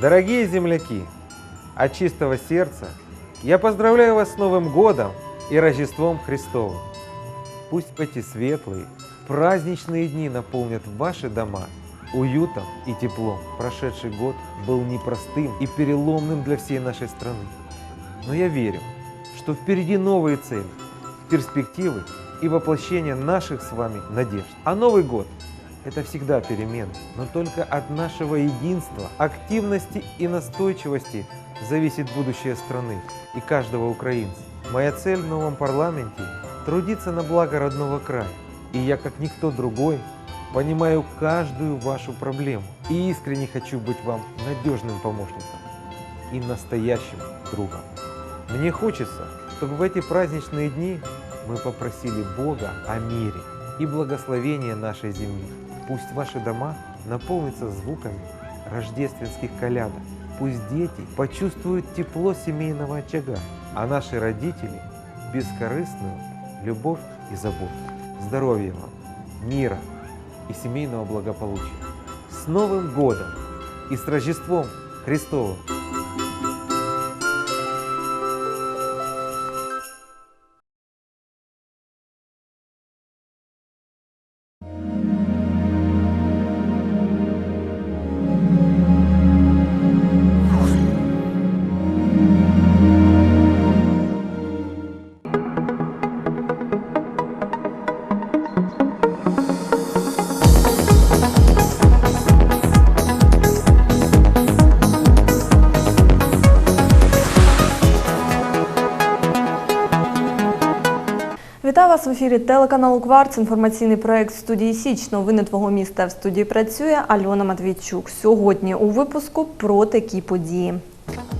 Дорогие земляки, от чистого сердца я поздравляю вас с Новым Годом и Рождеством Христовым. Пусть эти светлые, праздничные дни наполнят ваши дома уютом и теплом. Прошедший год был непростым и переломным для всей нашей страны. Но я верю, что впереди новые цели, перспективы и воплощение наших с вами надежд. А Новый год – это всегда перемены, но только от нашего единства, активности и настойчивости зависит будущее страны и каждого украинца. Моя цель в новом парламенте – трудиться на благо родного края. И я, как никто другой, понимаю каждую вашу проблему и искренне хочу быть вам надежным помощником и настоящим другом. Мне хочется, чтобы в эти праздничные дни мы попросили Бога о мире и благословения нашей земли. Пусть ваши дома наполнятся звуками рождественских колядок. Пусть дети почувствуют тепло семейного очага, а наши родители – бескорыстную любовь и заботу. Здоровья вам, мира и семейного благополучия. С Новым Годом и с Рождеством Христовым! Вас в ефірі телеканалу Кварц. Інформаційний проект студії Січ. Новини твого міста в студії працює Альона Матвійчук. Сьогодні у випуску про такі події.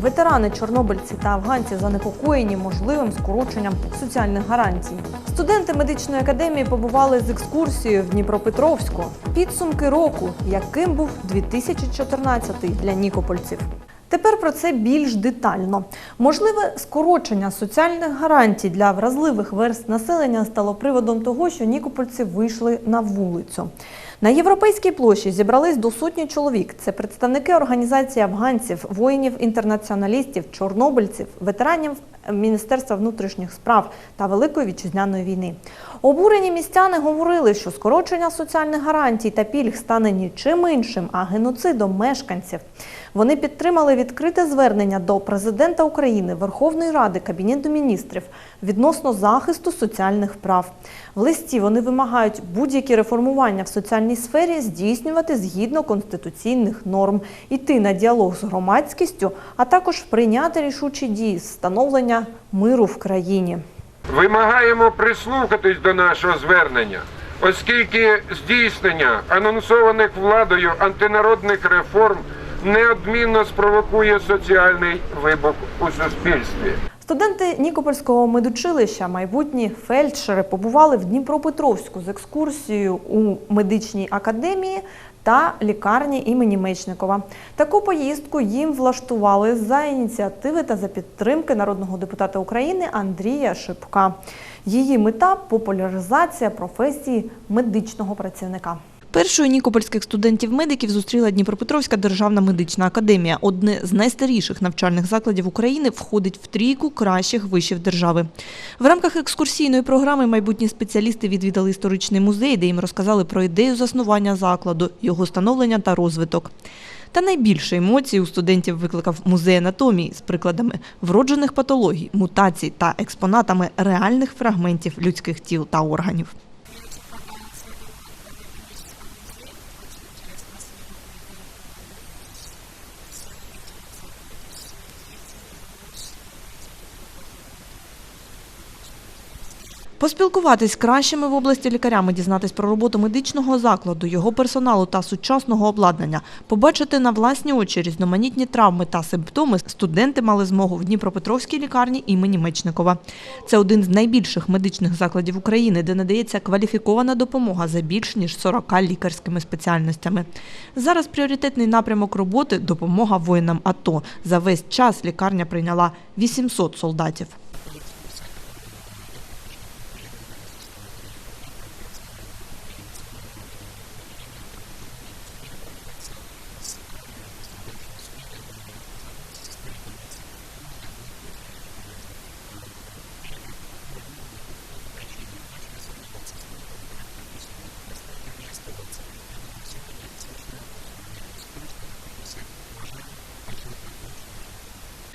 Ветерани, чорнобильці та афганці занепокоєні можливим скороченням соціальних гарантій. Студенти медичної академії побували з екскурсією в Дніпропетровську. Підсумки року, яким був 2014 для нікопольців. Тепер про це більш детально. Можливе скорочення соціальних гарантій для вразливих верст населення стало приводом того, що нікопольці вийшли на вулицю. На європейській площі зібрались до сотні чоловік. Це представники організації афганців, воїнів-інтернаціоналістів, чорнобильців, ветеранів Міністерства внутрішніх справ та Великої вітчизняної війни. Обурені містяни говорили, що скорочення соціальних гарантій та пільг стане нічим іншим, а геноцидом мешканців. Вони підтримали відкрите звернення до президента України, Верховної Ради, Кабінету міністрів відносно захисту соціальних прав. В листі вони вимагають будь-які реформування в соціальній сфері здійснювати згідно конституційних норм, іти на діалог з громадськістю, а також прийняти рішучі дії з встановлення миру в країні. Вимагаємо прислухатись до нашого звернення, оскільки здійснення анонсованих владою антинародних реформ неодмінно спровокує соціальний вибух у суспільстві. Студенти Нікопольського медучилища, майбутні фельдшери, побували в Дніпропетровську з екскурсією у медичній академії та лікарні імені Мечникова. Таку поїздку їм влаштували за ініціативи та за підтримки народного депутата України Андрія Шипка. Її мета популяризація професії медичного працівника. Першою нікопольських студентів-медиків зустріла Дніпропетровська державна медична академія. Одне з найстаріших навчальних закладів України входить в трійку кращих вишів держави. В рамках екскурсійної програми майбутні спеціалісти відвідали історичний музей, де їм розказали про ідею заснування закладу, його становлення та розвиток. Та найбільше емоцій у студентів викликав музей анатомії з прикладами вроджених патологій, мутацій та експонатами реальних фрагментів людських тіл та органів. Поспілкуватись з кращими в області лікарями, дізнатись про роботу медичного закладу, його персоналу та сучасного обладнання, побачити на власні очі різноманітні травми та симптоми студенти мали змогу в Дніпропетровській лікарні імені Мечникова. Це один з найбільших медичних закладів України, де надається кваліфікована допомога за більш ніж 40 лікарськими спеціальностями. Зараз пріоритетний напрямок роботи допомога воїнам АТО. За весь час лікарня прийняла 800 солдатів.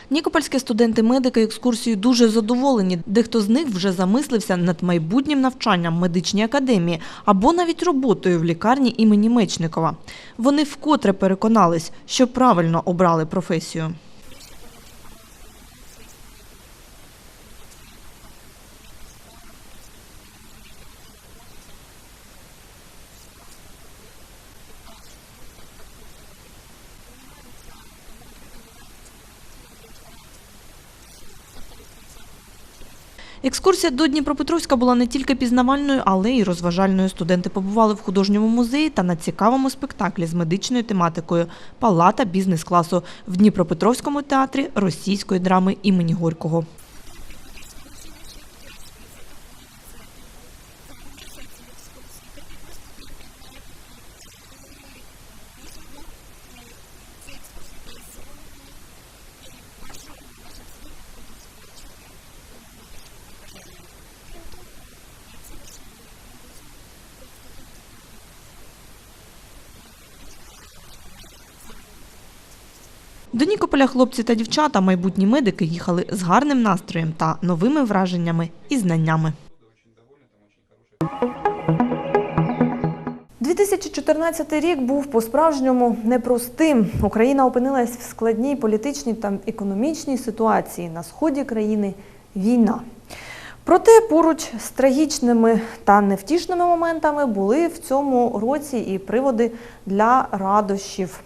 Нікопольські студенти-медики екскурсію дуже задоволені. Дехто з них вже замислився над майбутнім навчанням в медичній академії або навіть роботою в лікарні імені Мечникова. Вони вкотре переконались, що правильно обрали професію. Екскурсія до Дніпропетровська була не тільки пізнавальною, але й розважальною. Студенти побували в художньому музеї та на цікавому спектаклі з медичною тематикою Палата бізнес-класу в Дніпропетровському театрі російської драми імені Горького. До Нікополя хлопці та дівчата, майбутні медики, їхали з гарним настроєм та новими враженнями і знаннями. 2014 рік був по-справжньому непростим. Україна опинилась в складній політичній та економічній ситуації. На сході країни війна. Проте поруч з трагічними та невтішними моментами були в цьому році і приводи для радощів.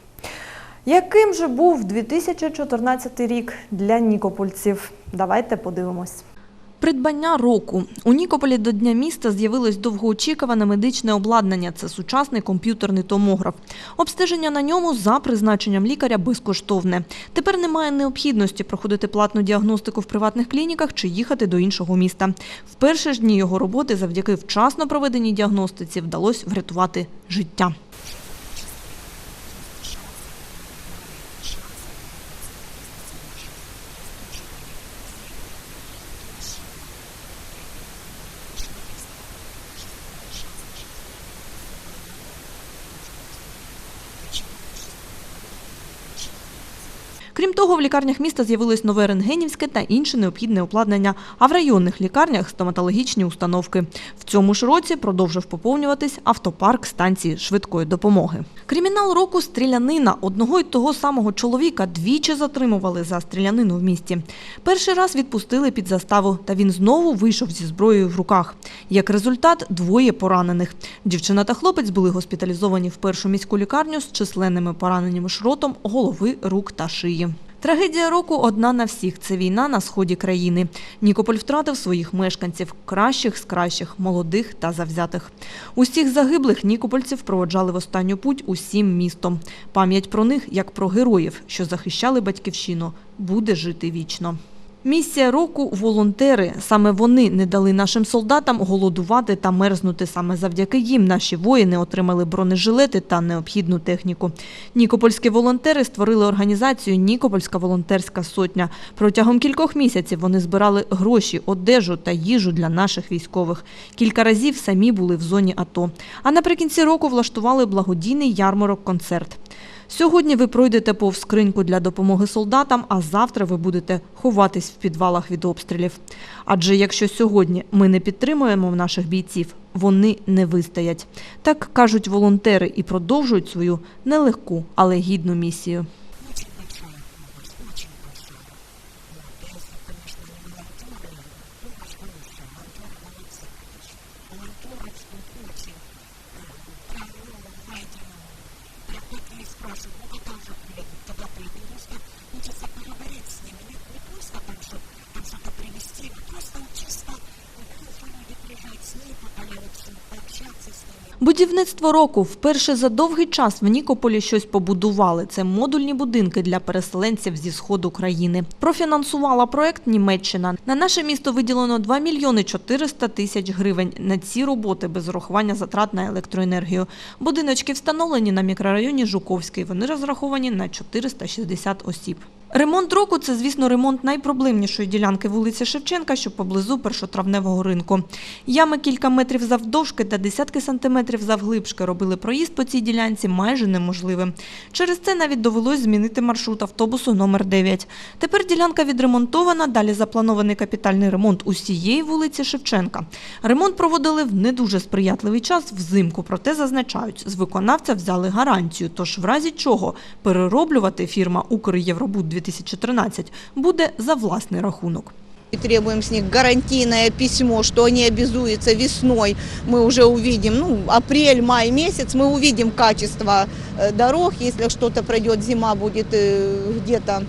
Яким же був 2014 рік для нікопольців? Давайте подивимось. Придбання року у Нікополі до Дня міста з'явилось довгоочікуване медичне обладнання. Це сучасний комп'ютерний томограф. Обстеження на ньому за призначенням лікаря безкоштовне. Тепер немає необхідності проходити платну діагностику в приватних клініках чи їхати до іншого міста. В перші ж дні його роботи завдяки вчасно проведеній діагностиці вдалося врятувати життя. Того, в лікарнях міста з'явилось нове рентгенівське та інше необхідне обладнання, а в районних лікарнях стоматологічні установки. В цьому ж році продовжив поповнюватись автопарк станції швидкої допомоги. Кримінал року стрілянина одного й того самого чоловіка двічі затримували за стрілянину в місті. Перший раз відпустили під заставу, та він знову вийшов зі зброєю в руках. Як результат, двоє поранених. Дівчина та хлопець були госпіталізовані в першу міську лікарню з численними пораненнями шротом голови, рук та шиї. Трагедія року одна на всіх це війна на сході країни. Нікополь втратив своїх мешканців, кращих з кращих, молодих та завзятих. Усіх загиблих нікопольців проводжали в останню путь усім містом. Пам'ять про них, як про героїв, що захищали батьківщину, буде жити вічно. Місія року волонтери. Саме вони не дали нашим солдатам голодувати та мерзнути. Саме завдяки їм наші воїни отримали бронежилети та необхідну техніку. Нікопольські волонтери створили організацію Нікопольська волонтерська сотня. Протягом кількох місяців вони збирали гроші, одежу та їжу для наших військових. Кілька разів самі були в зоні АТО. А наприкінці року влаштували благодійний ярмарок-концерт. Сьогодні ви пройдете повз скриньку для допомоги солдатам, а завтра ви будете ховатись в підвалах від обстрілів. Адже якщо сьогодні ми не підтримуємо наших бійців, вони не вистоять. Так кажуть волонтери і продовжують свою нелегку, але гідну місію. Будівництво року вперше за довгий час в Нікополі щось побудували. Це модульні будинки для переселенців зі сходу країни. Профінансувала проект Німеччина. На наше місто виділено 2 мільйони 400 тисяч гривень на ці роботи без урахування затрат на електроенергію. Будиночки встановлені на мікрорайоні Жуковський. Вони розраховані на 460 осіб. Ремонт року це, звісно, ремонт найпроблемнішої ділянки вулиці Шевченка, що поблизу першотравневого ринку. Ями кілька метрів завдовжки та десятки сантиметрів завглибшки робили проїзд по цій ділянці майже неможливим. Через це навіть довелось змінити маршрут автобусу номер 9. Тепер ділянка відремонтована, далі запланований капітальний ремонт усієї вулиці Шевченка. Ремонт проводили в не дуже сприятливий час взимку, проте зазначають, з виконавця взяли гарантію, тож в разі чого перероблювати фірма «Укрєвробуд-2013» буде за власний рахунок. И требуем с них гарантийное письмо, что они обязуются весной. Мы уже увидим, ну, апрель, май месяц, мы увидим качество э, дорог. Если что-то пройдет, зима будет э, где-то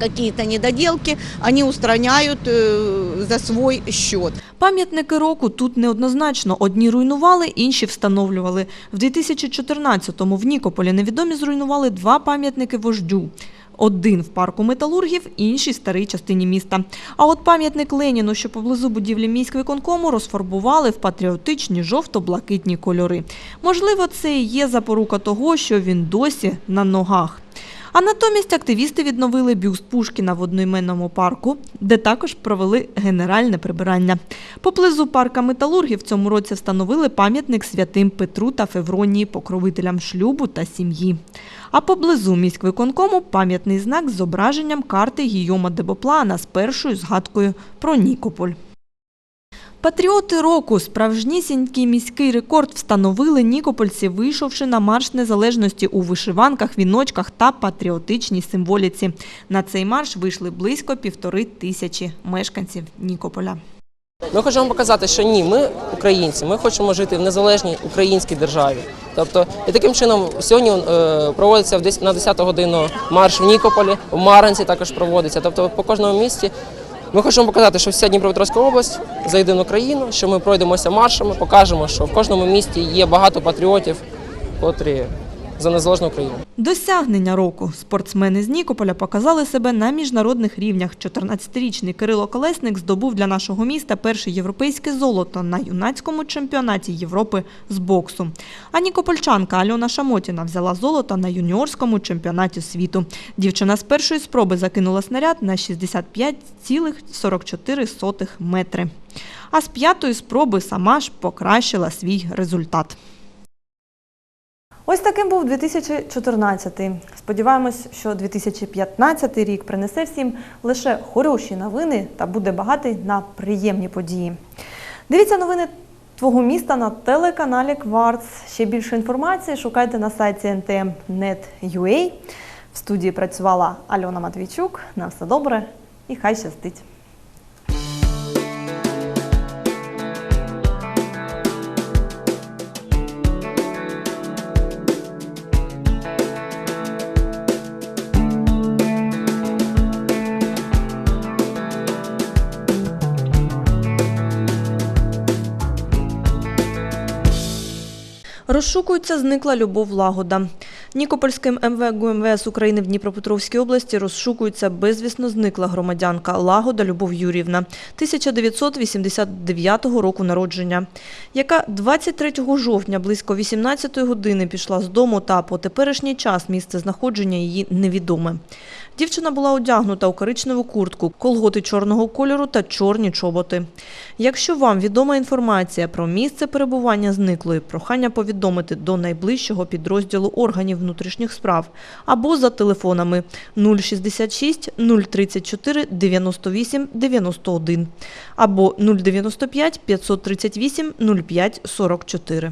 какие-то недоделки, они устраняют э, за свой счет. Пам'ятники року тут неоднозначно. Одні руйнували, інші встановлювали. В 2014-му в Нікополі невідомі зруйнували два пам'ятники вождю. Один в парку металургів, інший в старій частині міста. А от пам'ятник Леніну, що поблизу будівлі міськвиконкому, розфарбували в патріотичні жовто-блакитні кольори. Можливо, це і є запорука того, що він досі на ногах. А натомість активісти відновили бюст Пушкіна в одноіменному парку, де також провели генеральне прибирання. Поблизу парка металургів цьому році встановили пам'ятник святим Петру та Февронії, покровителям шлюбу та сім'ї. А поблизу міськвиконкому пам'ятний знак з зображенням карти Гійома Дебоплана з першою згадкою про Нікополь. Патріоти року справжнісінький міський рекорд встановили нікопольці, вийшовши на марш незалежності у вишиванках, віночках та патріотичній символіці. На цей марш вийшли близько півтори тисячі мешканців Нікополя. Ми хочемо показати, що ні, ми українці, ми хочемо жити в незалежній українській державі. Тобто, і таким чином сьогодні е, проводиться на 10 годину марш в Нікополі, в Маранці також проводиться. Тобто, по кожному місті ми хочемо показати, що вся Дніпропетровська область за єдину країну, що ми пройдемося маршами, покажемо, що в кожному місті є багато патріотів, котрі за незалежну Україну. Досягнення року спортсмени з Нікополя показали себе на міжнародних рівнях. 14-річний Кирило Колесник здобув для нашого міста перше європейське золото на юнацькому чемпіонаті Європи з боксу. А нікопольчанка Альона Шамотіна взяла золото на юніорському чемпіонаті світу. Дівчина з першої спроби закинула снаряд на 65,44 метри. А з п'ятої спроби сама ж покращила свій результат. Ось таким був 2014. Сподіваємось, що 2015 рік принесе всім лише хороші новини та буде багатий на приємні події. Дивіться новини твого міста на телеканалі Кварц. Ще більше інформації шукайте на сайті ntm.net.ua. В студії працювала Альона Матвійчук. На все добре і хай щастить! Розшукується зникла Любов Лагода. Нікопольським МВ ГУМВС України в Дніпропетровській області розшукується безвісно зникла громадянка Лагода Любов Юрівна 1989 року народження, яка 23 жовтня близько 18 години пішла з дому та по теперішній час місце знаходження її невідоме. Дівчина була одягнута у коричневу куртку, колготи чорного кольору та чорні чоботи. Якщо вам відома інформація про місце перебування зниклої, прохання повідомити до найближчого підрозділу органів внутрішніх справ або за телефонами 066 034 98 91 або 095 538 05 44.